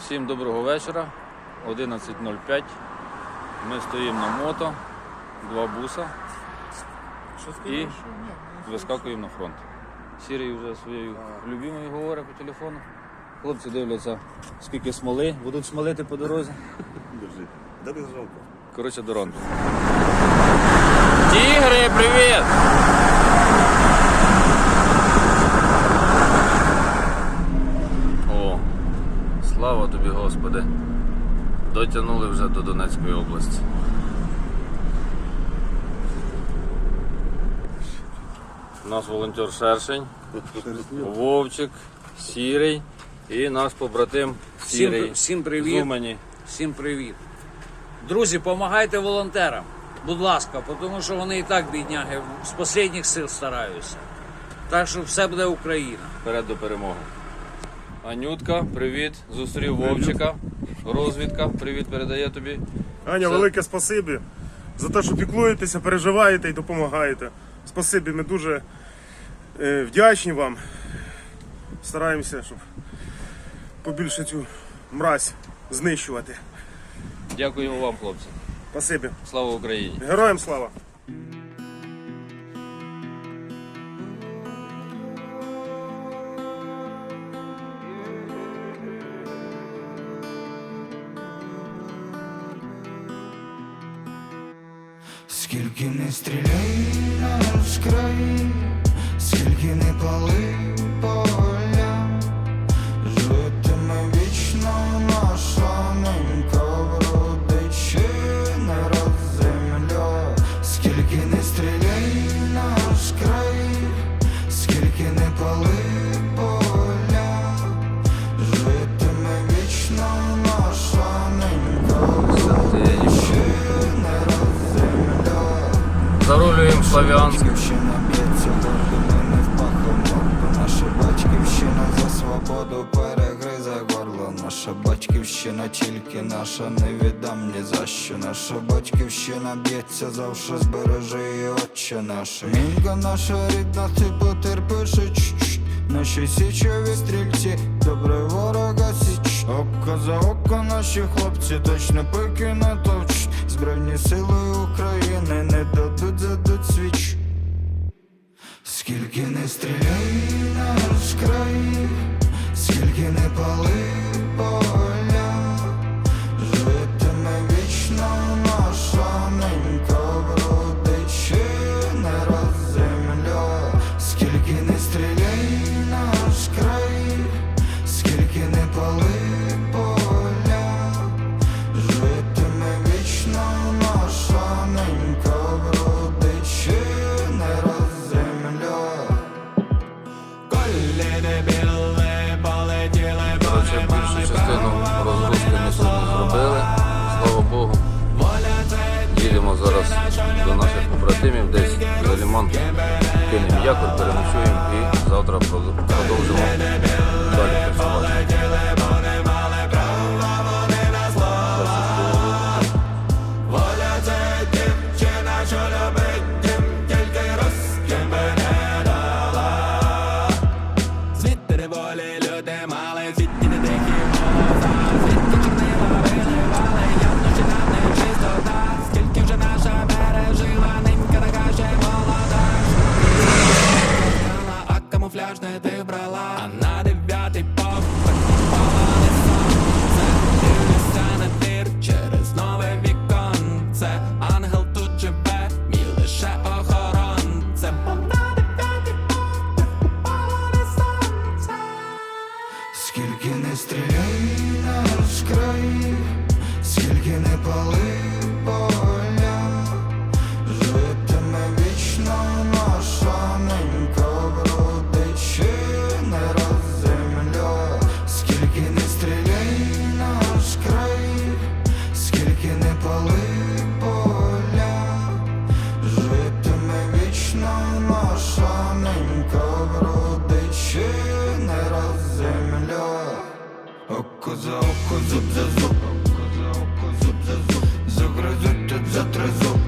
Всім доброго вечора. 11.05. Ми стоїмо на мото, два буса і вискакуємо на фронт. Сірий вже своєю любимою говорить по телефону. Хлопці дивляться, скільки смоли, будуть смолити по дорозі. Держи. Да без жалко. Коротше, до ронду. Тігри, привіт! Слава тобі, Господи. Дотягнули вже до Донецької області. У нас волонтер Шершень, Вовчик, Сірий і наш побратим Сірий. Всім, всім з привіт. Умані. Всім привіт. Друзі, допомагайте волонтерам. Будь ласка, тому що вони і так бідняги з останніх сил стараються. Так що все буде Україна. Вперед до перемоги. Анютка, привіт. Зустрів Вовчика. Розвідка, привіт передає тобі. Аня, Це- велике спасибі за те, що піклуєтеся, переживаєте і допомагаєте. Спасибі, ми дуже е, вдячні вам. Стараємося, щоб побільше цю мразь знищувати. Дякуємо вам, хлопці. Спасибі. Слава Україні! Героям слава! Скільки не стріляй наш край, скільки не пали поля, Батьківщина б'ється гордо, не впахом морду. Наша батьківщина за свободу перегризе горло. Наша батьківщина тільки наша, не віддам ні за що. Наша батьківщина б'ється завше, збережи її отче наше Мінка наша рідна, ти потерпиш і Наші січові стрільці, добре Око за око наші хлопці точно пики точ, Збройні сили України не дадуть задуть свіч. Скільки не стріляй наш край, скільки не пали зараз до наших побратимів, десь за ліман. Кинемо якор, переночуємо і завтра продовжимо далі не пали поля, житиме вічно наша ненька вродичина раз земля, скільки не стріляй наш край, скільки не пали поля, житиме вічно наша ненька вродичина раз земля. Око за око, зуб за зуб, за тризуб